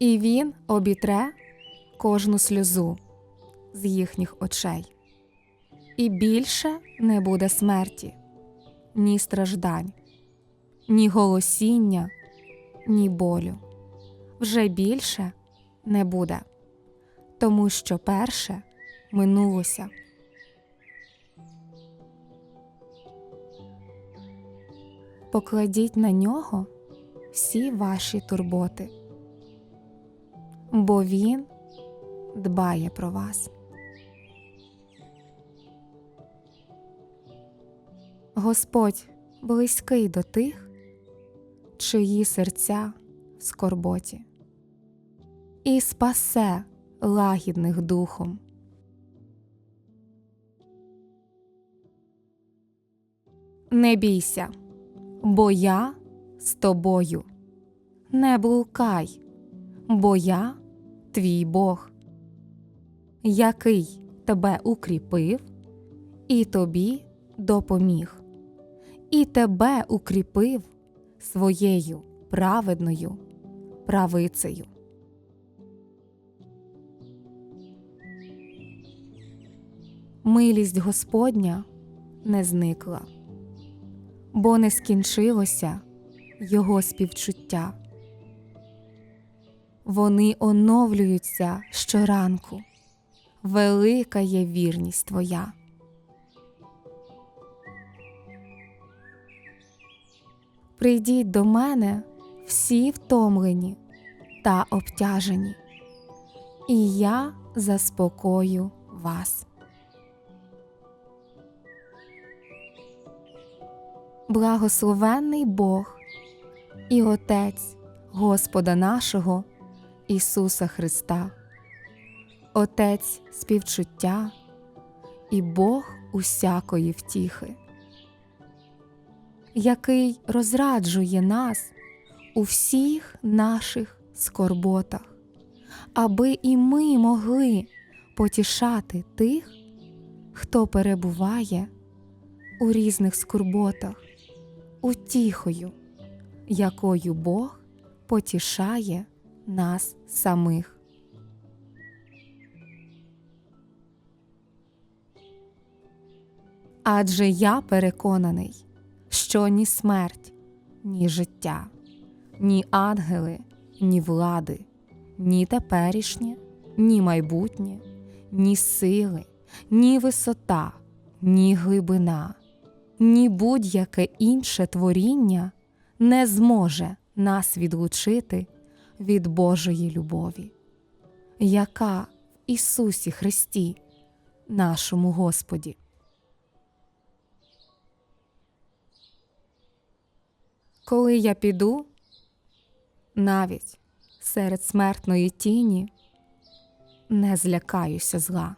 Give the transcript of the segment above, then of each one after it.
і він обітре кожну сльозу з їхніх очей. І більше не буде смерті, ні страждань, ні голосіння, ні болю. Вже більше не буде, тому що перше минулося. Покладіть на нього всі ваші турботи, бо він дбає про вас. Господь близький до тих, чиї серця в скорботі, і спасе лагідних духом. Не бійся, бо я з тобою. Не блукай, бо я твій Бог, який тебе укріпив і тобі допоміг, і тебе укріпив своєю праведною правицею. Милість Господня не зникла, бо не скінчилося його співчуття. Вони оновлюються щоранку, велика є вірність твоя. Прийдіть до мене всі втомлені та обтяжені, і я заспокою вас. Благословенний Бог і Отець Господа нашого Ісуса Христа, Отець співчуття і Бог усякої втіхи, який розраджує нас у всіх наших скорботах, аби і ми могли потішати тих, хто перебуває у різних скорботах, утіхою, якою Бог потішає нас самих. Адже я переконаний, що ні смерть, ні життя, ні ангели, ні влади, ні теперішнє, ні майбутнє, ні сили, ні висота, ні глибина, ні будь-яке інше творіння не зможе нас відлучити від Божої любові, яка в Ісусі Христі, нашому Господі. Коли я піду, навіть серед смертної тіні, не злякаюся зла,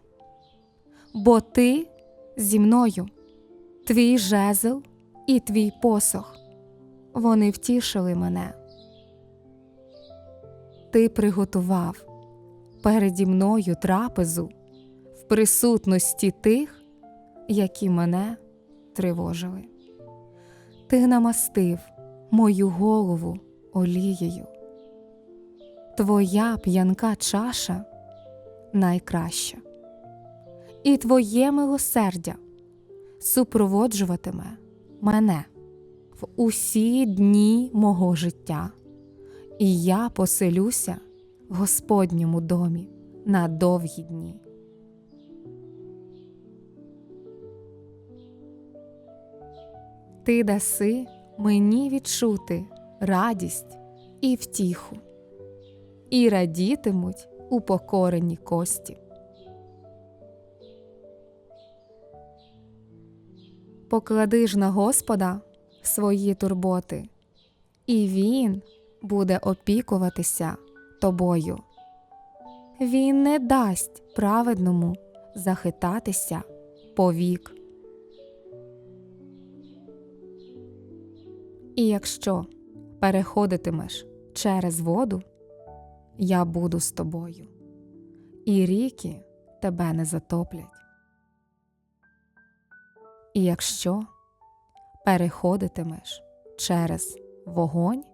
бо ти зі мною, твій жезл і твій посох, вони втішили мене. Ти приготував переді мною трапезу в присутності тих, які мене тривожили. Ти намастив мою голову олією. Твоя п'янка чаша найкраща, і твоє милосердя супроводжуватиме мене в усі дні мого життя, і я поселюся в Господньому домі на довгі дні. Ти даси мені відчути радість і втіху, і радітимуть упокорені кості. Поклади ж на Господа свої турботи, і Він буде опікуватися тобою. Він не дасть праведному захитатися повік. І якщо переходитимеш через воду, я буду з тобою, і ріки тебе не затоплять. І якщо переходитимеш через вогонь,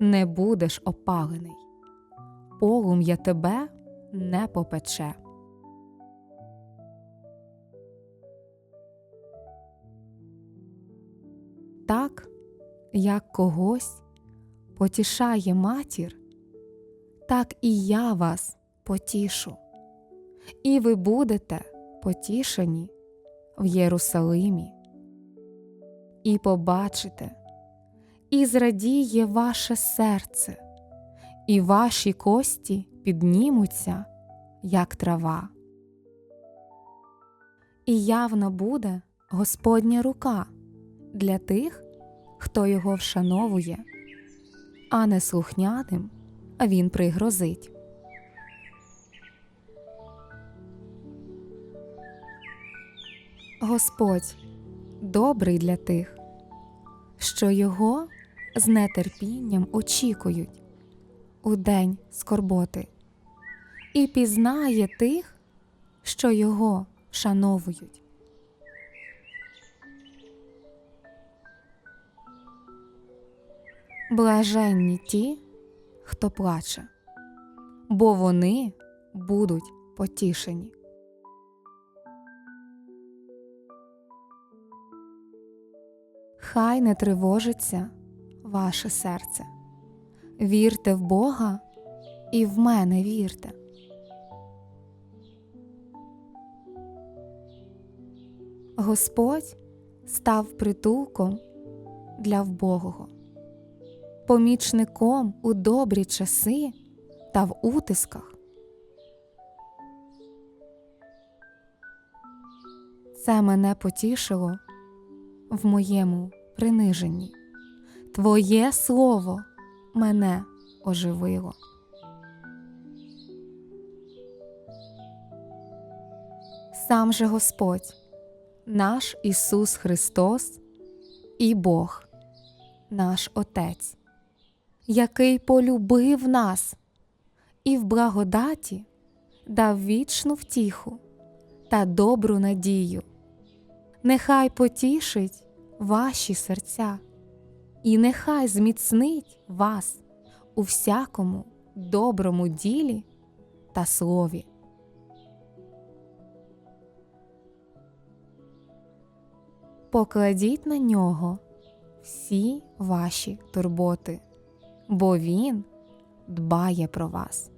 не будеш опалений, полум'я тебе не попече. Так, як когось потішає матір, так і я вас потішу, і ви будете потішені в Єрусалимі. І побачите, і зрадіє ваше серце, і ваші кості піднімуться, як трава. І явна буде Господня рука для тих, хто його вшановує, а не слухняним він пригрозить. Господь добрий для тих, що його з нетерпінням очікують у день скорботи, і пізнає тих, що його вшановують. Блаженні ті, хто плаче, бо вони будуть потішені. Хай не тривожиться ваше серце. Вірте в Бога і в мене вірте. Господь став притулком для вбогого, помічником у добрі часи та в утисках. Це мене потішило в моєму приниженні. Твоє слово мене оживило. Сам же Господь, наш Ісус Христос і Бог, наш Отець, який полюбив нас і в благодаті дав вічну втіху та добру надію. Нехай потішить ваші серця, і нехай зміцнить вас у всякому доброму ділі та слові. Покладіть на нього всі ваші турботи, бо Він дбає про вас.